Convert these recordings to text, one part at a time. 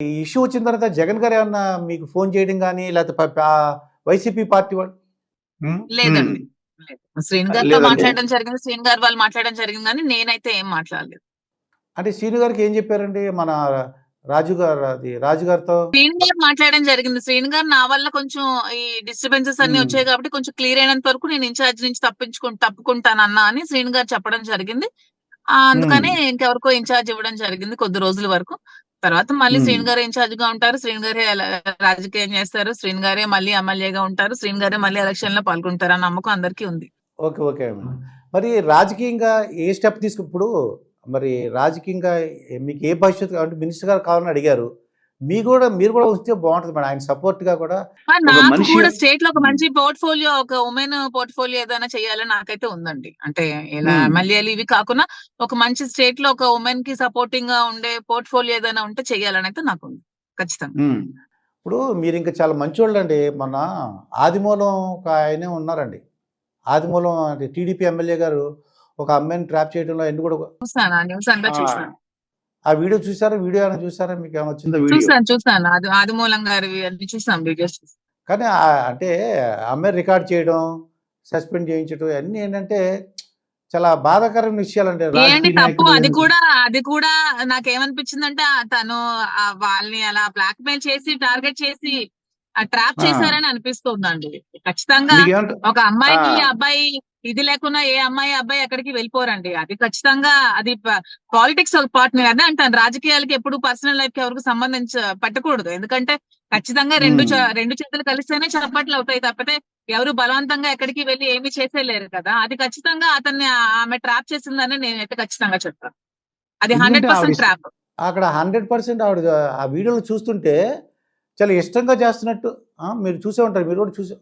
ఈ ఇష్యూ వచ్చిన తర్వాత జగన్ గారు ఏమన్నా మీకు ఫోన్ చేయడం కానీ లేకపోతే వైసీపీ పార్టీ వాళ్ళు లేదండి. లేదు. శ్రీను గారితో. మాట్లాడడం జరిగింది. శ్రీను గారు వాళ్ళు మాట్లాడడం జరిగింది కానీ నేనైతే ఏం మాట్లాడలేదు. అంటే శ్రీను గారికి ఏం చెప్పారండి? మన రాజు గారు అది రాజు గారితో? శ్రీను గారు మాట్లాడడం జరిగింది. శ్రీను గారు నా వల్ల కొంచెం ఈ డిస్టర్బెన్సెస్ అన్ని. వచ్చాయి కాబట్టి కొంచెం క్లియర్ అయినంత వరకు నేను ఇన్ఛార్జ్ నుంచి తప్పించుకు తప్పుకుంటానన్నా అని శ్రీను గారు చెప్పడం జరిగింది. అందుకని ఇంకెవరికో ఇన్ఛార్జ్ ఇవ్వడం జరిగింది కొద్ది రోజుల వరకు. తర్వాత మళ్ళీ. శ్రీను గారు ఇన్ఛార్జ్గా ఉంటారు. శ్రీను గారే రాజకీయం చేస్తారు. శ్రీను గారే మళ్ళీ ఎమ్మెల్యేగా ఉంటారు. శ్రీను గారే మళ్ళీ ఎలక్షన్లో పాల్గొంటారు అన్న నమ్మకం అందరికీ ఉంది. ఓకే ఓకే మరి రాజకీయంగా ఏ స్టెప్ తీసుకు ఇప్పుడు మరి రాజకీయంగా మీకు ఏ భవిష్యత్తు మినిస్టర్ గారు కావాలని అడిగారు. మీ కూడా మీరు కూడా వస్తే బాగుంటుంది మేడం. ఆయన సపోర్ట్గా కూడా నాకు కూడా స్టేట్లో ఒక మంచి పోర్ట్ఫోలియో ఒక ఉమెన్ పోర్ట్ఫోలియో ఏదైనా చేయాలని నాకైతే ఉందండి. అంటే ఇలా. ఎమ్మెల్యేలు ఇవి కాకుండా ఒక మంచి స్టేట్లో ఒక ఉమెన్కి సపోర్టింగ్గా ఉండే పోర్ట్ఫోలియో ఏదైనా ఉంటే చేయాలని అయితే నాకు ఉంది ఖచ్చితంగా. ఇప్పుడు మీరు ఇంకా చాలా మంచోళ్ళు అండి మొన్న ఆదిమూలం ఒక ఆయనే ఉన్నారండి. ఆదిమూలం అంటే టీడీపీ ఎమ్మెల్యే గారు ఒక అమ్మాయిని ట్రాప్ చేయడంలో ఎన్ని కూడా ఆ వీడియో చూసారా? వీడియో ఏమైనా చూసారా? మీకు ఏమైనా వచ్చిందా వీడియో? చూసాను చూసాను. అది ఆదిమూలం గారి అన్ని చూసాను వీడియోస్ కానీ ఆ- అంటే అమ్మాయి రికార్డ్ చేయడం సస్పెండ్ చేయించడం అన్నీ ఏంటంటే చాలా బాధాకరమైన ఏంటి రాజకీయ తప్పు? నాయకులు అది కూడా అది కూడా నాకేమనిపించిందంటే ఆ తను ఆ వాళ్ళని అలా బ్లాక్ మెయిల్ చేసి టార్గెట్ చేసి ట్రాప్ ఆ. చేశారని అనిపిస్తుందండి. ఖచ్చితంగా మీకేమంట ఒక అమ్మాయికి ఆ. అబ్బాయి ఇది లేకున్నా ఏ అమ్మాయి అబ్బాయి ఎక్కడికి వెళ్ళిపోరండి. అది ఖచ్చితంగా అది పాలిటిక్స్ ఒక పార్ట్ నేను అదే అంటాను. రాజకీయాలకి ఎప్పుడు పర్సనల్ లైఫ్కి ఎవరికి సంబంధించ పెట్టకూడదు. ఎందుకంటే ఖచ్చితంగా రెండు. రెండు చేతులు కలిస్తేనే చప్పట్లు అవుతాయి తప్పితే ఎవరు బలవంతంగా ఎక్కడికి వెళ్ళి ఏమి చేసేలేరు కదా. అది ఖచ్చితంగా అతన్ని ఆమె ట్రాప్ చేసిందని నేనైతే ఖచ్చితంగా చెప్తాను అది హండ్రెడ్ పర్సెంట్ ట్రాప్ అక్కడ హండ్రెడ్ పర్సెంట్ ఆవిడ ఆ వీడియోలు చూస్తుంటే చాలా ఇష్టంగా చేస్తున్నట్టు మీరు చూసే ఉంటారు మీరు కూడా చూసే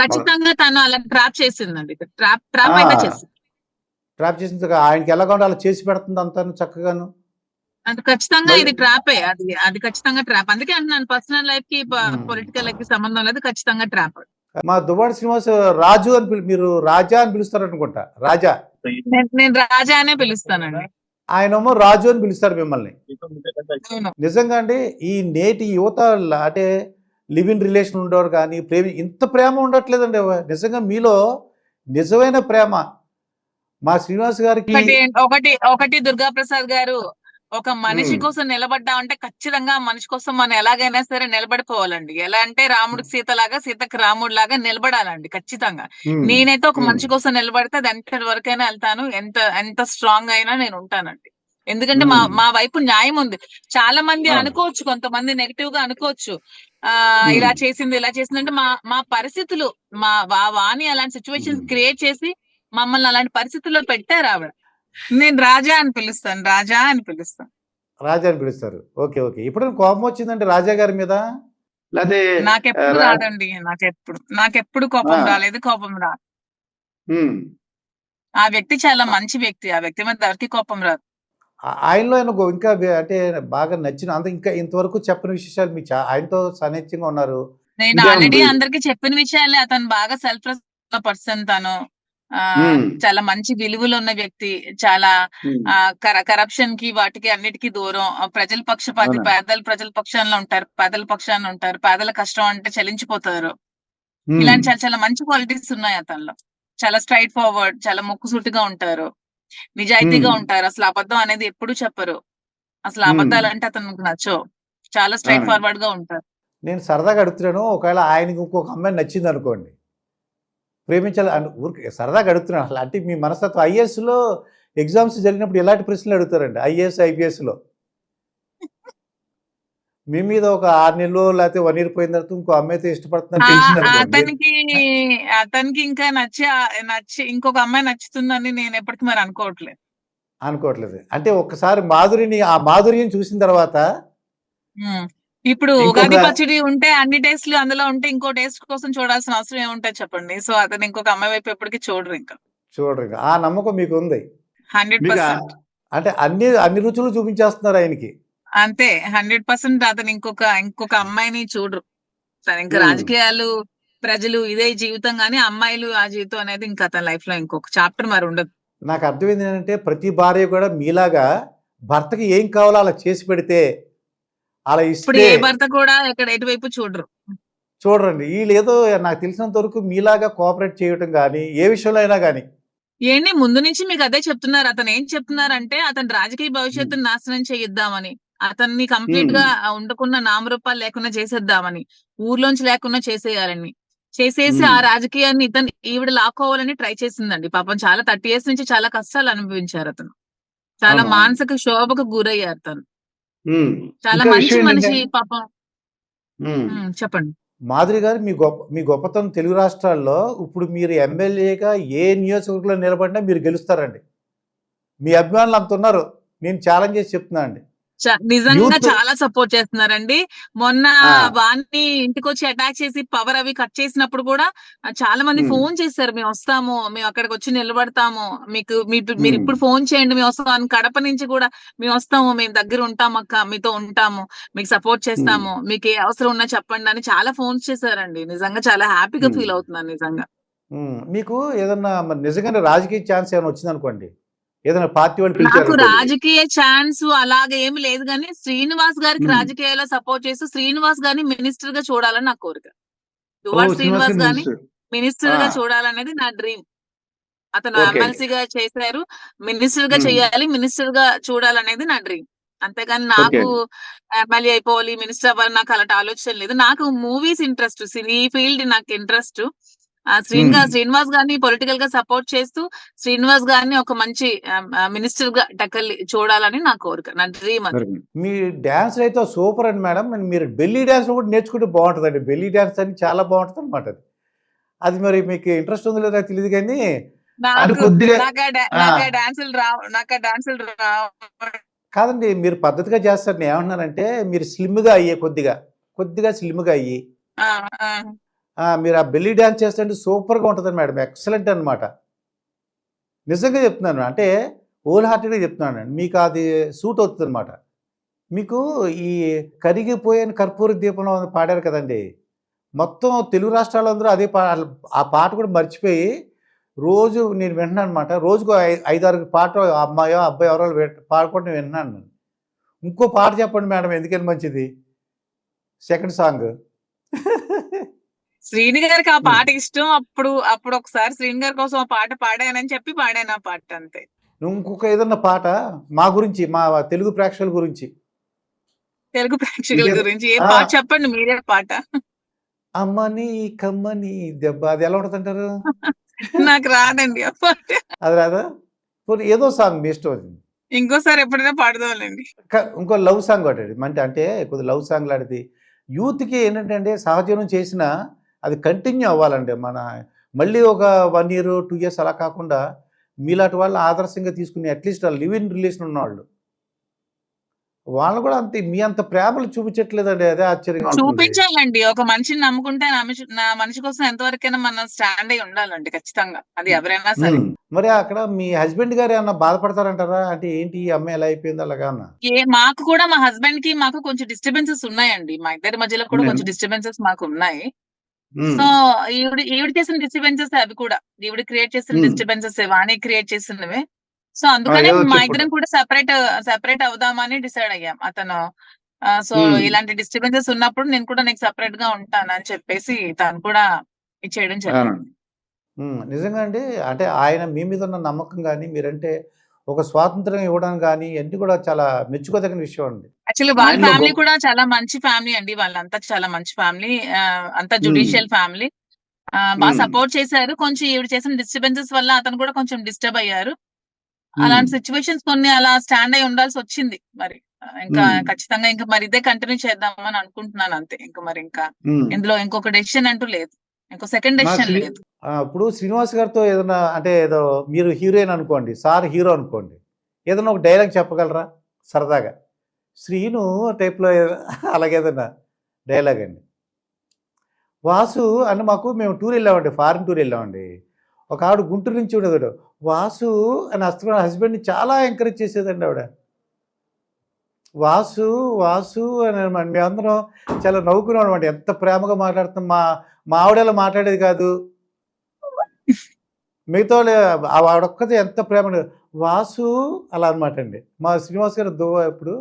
ఖచ్చితంగా తను అలా ట్రాప్ చేసిందండి. ట్రాప్ ట్రాప్ చేసింది. ట్రాప్ ఆయనకి ఎలాగో అలా చేసి పెడుతుంది అంతాను చక్కగాను. అది ఖచ్చితంగా ఇది ట్రాపే అది అది ఖచ్చితంగా ట్రాప్ అందుకే అంటున్నాను పర్సనల్ లైఫ్కి. పొలిటికల్ లైఫ్కి సంబంధం లేదు ఖచ్చితంగా ట్రాప్ మా దువ్వాడి శ్రీనివాస్ రాజు అని మీరు రాజా అని పిలుస్తారు అనుకుంటా రాజా. నేను నేను రాజా అనే పిలుస్తానండి. ఆయనేమో రాజు అని పిలుస్తారు మిమ్మల్ని. నిజంగా అండి ఈ నేటి యువత అంటే లివ్ ఇన్ రిలేషన్ ఉండేవారు కానీ ప్రేమ ఇంత ప్రేమ ఉండట్లేదండి. నిజంగా మీలో నిజమైన ప్రేమ. మా శ్రీనివాస్ గారికి ఒకటి ఒకటి దుర్గా ప్రసాద్ గారు ఒక మనిషి. కోసం నిలబడ్డా అంటే ఖచ్చితంగా మనిషి కోసం మనం ఎలాగైనా సరే నిలబడిపోవాలండి ఎలా అంటే రాముడికి సీత లాగా సీతకి రాముడు లాగా నిలబడాలండి ఖచ్చితంగా నేనైతే ఒక. మనిషి కోసం నిలబడితే అది ఎంత వరకైనా వెళ్తాను ఎంత ఎంత స్ట్రాంగ్ అయినా నేను ఉంటానండి ఎందుకంటే మా. మా వైపు న్యాయం ఉంది చాలా మంది. అనుకోవచ్చు కొంతమంది నెగిటివ్గా అనుకోవచ్చు ఆ. ఇలా చేసింది ఇలా చేసింది అంటే మా మా పరిస్థితులు మా వాణి అలాంటి సిచ్యువేషన్. క్రియేట్ చేసి మమ్మల్ని అలాంటి పరిస్థితుల్లో పెట్టారు ఆవిడ నేను రాజా అని పిలుస్తాను రాజా అని పిలుస్తాను రాజా అని పిలుస్తారు ఓకే ఓకే ఇప్పుడు కోపం వచ్చిందండి రాజా గారి మీద లేకపోతే నాకెప్పుడు రాదండి నాకెప్పుడు నాకెప్పుడు కోపం. రాలేదు కోపం రాదు. ఆ వ్యక్తి చాలా మంచి వ్యక్తి ఆ వ్యక్తి మీద ఎవరికి కోపం రాదు ఆ- ఆయనలో ఆయన ఇంకా అంటే బాగా నచ్చిన అంత ఇంకా ఇంతవరకు చెప్పని విశేషాలు చా- ఆయనతో సన్నిహితంగా ఉన్నారు నేను ఆల్రెడీ. అందరికి చెప్పిన విషయాలే అతను బాగా సెల్ఫ్ పర్సన్ తను. చాలా మంచి విలువలు ఉన్న వ్యక్తి చాలా. కరప్షన్కి వాటికి అన్నిటికీ దూరం ప్రజల పక్షపాతి. పేదల ప్రజల పక్షాన ఉంటారు పేదల పక్షాన ఉంటారు పేదల కష్టం అంటే చలించిపోతారు. ఇలాంటి చాలా చాలా మంచి క్వాలిటీస్ ఉన్నాయి అతనిలో చాలా స్ట్రైట్ ఫార్వర్డ్ చాలా ముక్కుసూటిగా ఉంటారు నిజాయితీగా. ఉంటారు అసలు అబద్ధం అనేది ఎప్పుడు చెప్పరు అసలు. అబద్ధాలు అంటే అతనికి నచ్చవు చాలా స్ట్రైట్. ఫార్వర్డ్గా ఉంటారు నేను సరదాగా అడుగుతున్నాను ఒకవేళ ఆయనకి ఇంకొక అమ్మాయి నచ్చింది అనుకోండి ప్రేమించాలి అను- ఊరికే సరదాగా అడుగుతున్నాను అసలు అంటే మీ మనస్తత్వం ఐఏఎస్లో ఎగ్జామ్స్ జరిగినప్పుడు ఎలాంటి ప్రశ్నలు అడుగుతారండి? ఐఏఎస్ ఐపీఎస్లో? మీ మీద ఒక ఆరు నెలలు లేకపోతే వన్ ఇయర్ పోయిన తర్వాత ఇంకో అమ్మాయితో ఇష్టపడుతుందని అతనికి అతనికి ఇంకా నచ్చి నచ్చి ఇంకొక అమ్మాయి నచ్చుతుందని నేను ఎప్పటికీ మరి అనుకోవట్లేదు. అనుకోవట్లేదు. అంటే ఒక్కసారి మాధురిని ఆ మాధుర్యం చూసిన తర్వాత. ఇప్పుడు ఉగాది పచ్చడి ఉంటే అన్ని టేస్ట్లు అందులో ఉంటే ఇంకో టేస్ట్ కోసం చూడాల్సిన అవసరం ఏముంటుంది చెప్పండి. సో అతను ఇంకొక అమ్మాయి వైపు ఎప్పటికీ చూడరు ఇంకా. చూడరు ఇంకా. ఆ నమ్మకం మీకు ఉంది హండ్రెడ్ పర్సెంట్. అంటే అన్ని అన్ని రుచులు చూపించేస్తున్నారు ఆయనకి. అంతే. హండ్రెడ్ పర్సెంట్ అతను ఇంకొక ఇంకొక అమ్మాయిని చూడరు. తను ఇంకా. రాజకీయాలు ప్రజలు ఇదే జీవితం గానీ అమ్మాయిలు ఆ జీవితం అనేది ఇంకా అతని లైఫ్లో ఇంకొక చాప్టర్ మరి ఉండదు. నాకు అర్థమైంది ఏంటంటే ప్రతి భార్య కూడా మీలాగా భర్తకి ఏం కావాలో అలా చేసి పెడితే అలా ఇప్పుడు ఏ భర్త కూడా ఎక్కడ ఎటువైపు చూడరు. చూడండి వీళ్ళు ఏదో నాకు తెలిసినంత వరకు మీలాగా కోఆపరేట్ చేయటం కానీ ఏ విషయంలో అయినా కానీ ఏంటి ముందు నుంచి మీకు అదే చెప్తున్నారు. అతను ఏం చెప్తున్నారంటే అతని రాజకీయ భవిష్యత్తుని నాశనం చేయిద్దామని అతన్ని కంప్లీట్గా ఉండకున్న నామరూపాలు లేకుండా చేసేద్దామని ఊర్లోంచి లేకుండా చేసేయాలని. చేసేసి. ఆ రాజకీయాన్ని ఇతను ఈవిడ లాక్కోవాలని ట్రై చేసిందండి. పాపం చాలా థర్టీ ఇయర్స్ నుంచి చాలా కష్టాలు అనుభవించారు అతను. చాలా. మానసిక శోభకు గురయ్యారు తను. చాలా మంచి మనిషి పాపం. చెప్పండి. మాధురి గారు మీ గొప్ప మీ గొప్పతనం తెలుగు రాష్ట్రాల్లో ఇప్పుడు మీరు ఎమ్మెల్యేగా ఏ నియోజకవర్గంలో నిలబడినా మీరు గెలుస్తారండి. మీ అభిమానులు అంత ఉన్నారు. నేను ఛాలెంజ్ చేసి చెప్తున్నా అండి. నిజంగా చాలా సపోర్ట్ చేస్తున్నారండి మొన్న. వాణ్ణి ఇంటికి వచ్చి అటాక్ చేసి పవర్ అవి కట్ చేసినప్పుడు కూడా చాలా మంది. ఫోన్ చేశారు మేము వస్తాము మేము అక్కడికి వచ్చి నిలబడతాము మీకు మీరు. ఇప్పుడు ఫోన్ చేయండి మేము వస్తాం కడప నుంచి కూడా మేము వస్తాము మేము దగ్గర ఉంటాం అక్క మీతో ఉంటాము మీకు సపోర్ట్ చేస్తాము మీకు ఏ అవసరం ఉన్నా చెప్పండి అని చాలా ఫోన్స్ చేశారండి నిజంగా చాలా హ్యాపీగా. ఫీల్ అవుతున్నాను నిజంగా మీకు ఏదన్నా నిజంగానే రాజకీయ ఛాన్స్ ఏమైనా వచ్చిందనుకోండి ఏదైనా పార్టీ వాళ్ళు నాకు పిలిచారు రాజకీయ ఛాన్స్ అలాగే ఏమి లేదు కానీ శ్రీనివాస్ గారికి. రాజకీయాల్లో సపోర్ట్ చేస్తూ శ్రీనివాస్ గారిని మినిస్టర్గా చూడాలని నా కోరిక శ్రీనివాస్ గారిని మినిస్టర్. గా. చూడాలనేది నా డ్రీమ్ అతను. ఎమ్మెల్సీ గా చేశారు మినిస్టర్గా. చేయాలి మినిస్టర్గా చూడాలనేది నా డ్రీమ్ అంతేగాని నాకు ఎమ్మెల్యే అయిపోవాలి మినిస్టర్ అవ్వాలి నాకు అలాంటి ఆలోచన లేదు నాకు మూవీస్ ఇంట్రెస్ట్ ఈ ఫీల్డ్ నాకు ఇంట్రెస్ట్ శ్రీన్గా Hmm. శ్రీనివాస్ గారిని పొలిటికల్గా సపోర్ట్ చేస్తూ శ్రీనివాస్ గారిని ఒక మంచి మినిస్టర్గా టక్కల్లి చూడాలని నా కోరిక నా డ్రీమ్. మీ డ్యాన్స్ అయితే సూపర్ అండి మేడం మరి బెల్లీ డ్యాన్స్ కూడా నేర్చుకుంటే బాగుంటుందండి బెల్లీ డ్యాన్స్ అని చాలా బాగుంటుంది అనమాట అది అది మరి మీకు ఇంట్రెస్ట్ ఉందో లేదో తెలియదు కానీ ఆ ఆ. ఆ డాన్సులు రావు నాకు ఆ డాన్సులు రావు కాదండి మీరు పద్ధతిగా చేస్తారు నేను ఏమంటున్నానంటే మీరు స్లిమ్గా అయ్యే కొద్దిగా కొద్దిగా స్లిమ్గా అయ్యి ఆ, ఆ. ఆ, మీరు ఆ బెల్లీ డ్యాన్స్ చేస్తుంటే సూపర్గా ఉంటుంది మేడం ఎక్సలెంట్ అనమాట నిజంగా చెప్తున్నాను అంటే హోల్ హార్టెడ్గా చెప్తున్నాను మీకు అది సూట్ అవుతుంది అనమాట మీకు ఈ కరిగిపోయిన కర్పూర దీపంలో పాడారు కదండి మొత్తం తెలుగు రాష్ట్రాలందరూ అదే పా ఆ పాట కూడా మర్చిపోయి రోజు నేను వింటున్నాను అనమాట రోజుకు ఐదారు పాట అమ్మాయో అబ్బాయి ఎవరో పాడుకుంటూ విన్నాను ఇంకో పాట చెప్పండి మేడం ఎందుకని మంచిది? Second song. శ్రీని గారికి ఆ పాట ఇష్టం. అప్పుడు అప్పుడు ఒకసారి శ్రీని గారి కోసం ఆ పాట పాడానని చెప్పి పాడాను ఆ పాట అంతే. ఇంకొక ఏదన్నా పాట మా గురించి మా తెలుగు ప్రేక్షకుల గురించి? తెలుగు ప్రేక్షకుల గురించి. ఏ. పాట చెప్పండి మీరే పాట. అమ్మని కమ్మని దెబ్బ అది ఎలా ఉంటుందంటారు నాకు రాదండి ఆ పాట. అది రాదా? ఏదో సాంగ్ మీ ఇష్టం అది. ఇంకోసారి ఎప్పుడైనా పాడదాంలేండి. ఇంకో లవ్ సాంగ్ ఒకటి అంటే అంటే కొద్ది లవ్ సాంగ్ లాంటిది. యూత్కి ఏంటంటే సహజీవనం చేసిన అది కంటిన్యూ అవ్వాలండి. మన మళ్ళీ ఒక వన్ ఇయర్ టూ ఇయర్స్ అలా కాకుండా మీలాంటి వాళ్ళు ఆదర్శంగా తీసుకుని అట్లీస్ట్ లివ్ ఇన్ రిలేషన్ ఉన్నవాళ్ళు. వాళ్ళు కూడా అంతే మీ అంత ప్రేమలు చూపించట్లేదండి. అదే ఆశ్చర్యంగా. చూపించాలండి. ఒక మనిషిని నమ్ముకుంటే నా మనిషి కోసం ఎంతవరకైనా మనం స్టాండ్ అయి ఉండాలండి ఖచ్చితంగా. అది ఎవరైనా సరే. మరి అక్కడ మీ హస్బెండ్ గారు ఏమన్నా బాధపడతారంటారా? అంటే ఏంటి ఈ అమ్మాయి ఎలా అయిపోయింది అలాగా ఏ మాకు కూడా మా హస్బెండ్కి మాకు కొంచెం డిస్టర్బెన్సెస్ ఉన్నాయండి. మా ఇద్దరి మధ్యలో కూడా? కొంచెం డిస్టర్బెన్సెస్ మాకు ఉన్నాయి. సో ఈవిడ ఈవిడ చేసిన డిస్టర్బెన్సెస్ అవి కూడా. ఈవిడ క్రియేట్ చేసిన. డిస్టర్బెన్సెస్ వాణి క్రియేట్ చేసినవే. సో అందుకనే మా. ఇద్దరం కూడా సెపరేట్ సెపరేట్ అవుదామని డిసైడ్ అయ్యాం. అతను సో. ఇలాంటి డిస్టర్బెన్సెస్ ఉన్నప్పుడు నేను కూడా నీకు సెపరేట్గా ఉంటాను అని చెప్పేసి తను కూడా ఇచ్చేయడం జరిగింది. నిజంగా అండి అంటే ఆయన మీ మీద ఉన్న నమ్మకం కానీ మీరంటే ఒక స్వాతంత్రం ఇవ్వడం కానీ అన్ని కూడా చాలా మెచ్చుకోదగిన విషయం అండి. యాక్చువల్లీ వాళ్ళ ఫ్యామిలీ కూడా చాలా మంచి ఫ్యామిలీ అండి. వాళ్ళంతా చాలా మంచి ఫ్యామిలీ అంతా జుడిషియల్ ఫ్యామిలీ బాగా. సపోర్ట్ చేశారు. కొంచెం ఈవిడ చేసిన డిస్టర్బెన్సెస్ వల్ల అతను కూడా కొంచెం డిస్టర్బ్ అయ్యారు. అలాంటి సిచ్యువేషన్స్ కొన్ని అలా స్టాండ్ అయి ఉండాల్సి వచ్చింది మరి. ఇంకా. ఖచ్చితంగా ఇంకా మరి ఇదే కంటిన్యూ చేద్దామని అనుకుంటున్నాను అంతే. ఇంకా మరి ఇంకా. ఇందులో ఇంకొక డెసిషన్ అంటూ లేదు. ఇంకో సెకండ్ డెసిషన్ లేదు. ఇప్పుడు శ్రీనివాస్ గారితో ఏదైనా అంటే ఏదో మీరు హీరోయిన్ అనుకోండి సార్ హీరో అనుకోండి ఏదైనా ఒక డైలాగ్ చెప్పగలరా? సరదాగా. శ్రీను టైప్లో అలాగేదన్నా డైలాగ్ అండి. వాసు అని మాకు మేము టూర్ వెళ్ళామండి ఫారిన్ టూర్ వెళ్ళామండి. ఒక ఆవిడ గుంటూరు నుంచి ఉండేదాడు వాసు అని హస్బెండ్ హస్బెండ్ని చాలా ఎంకరేజ్ చేసేదండి ఆవిడ. వాసు వాసు అని మేమందరం చాలా నవ్వుకున్నాం అనమాట ఎంత ప్రేమగా మాట్లాడుతున్నాం మా మా ఆవిడలా మాట్లాడేది కాదు. మిగతా వాళ్ళు, ఎంత ప్రేమ వాసు అలా అనమాట అండి మా శ్రీనివాస్ గారు దువ్వ ఇప్పుడు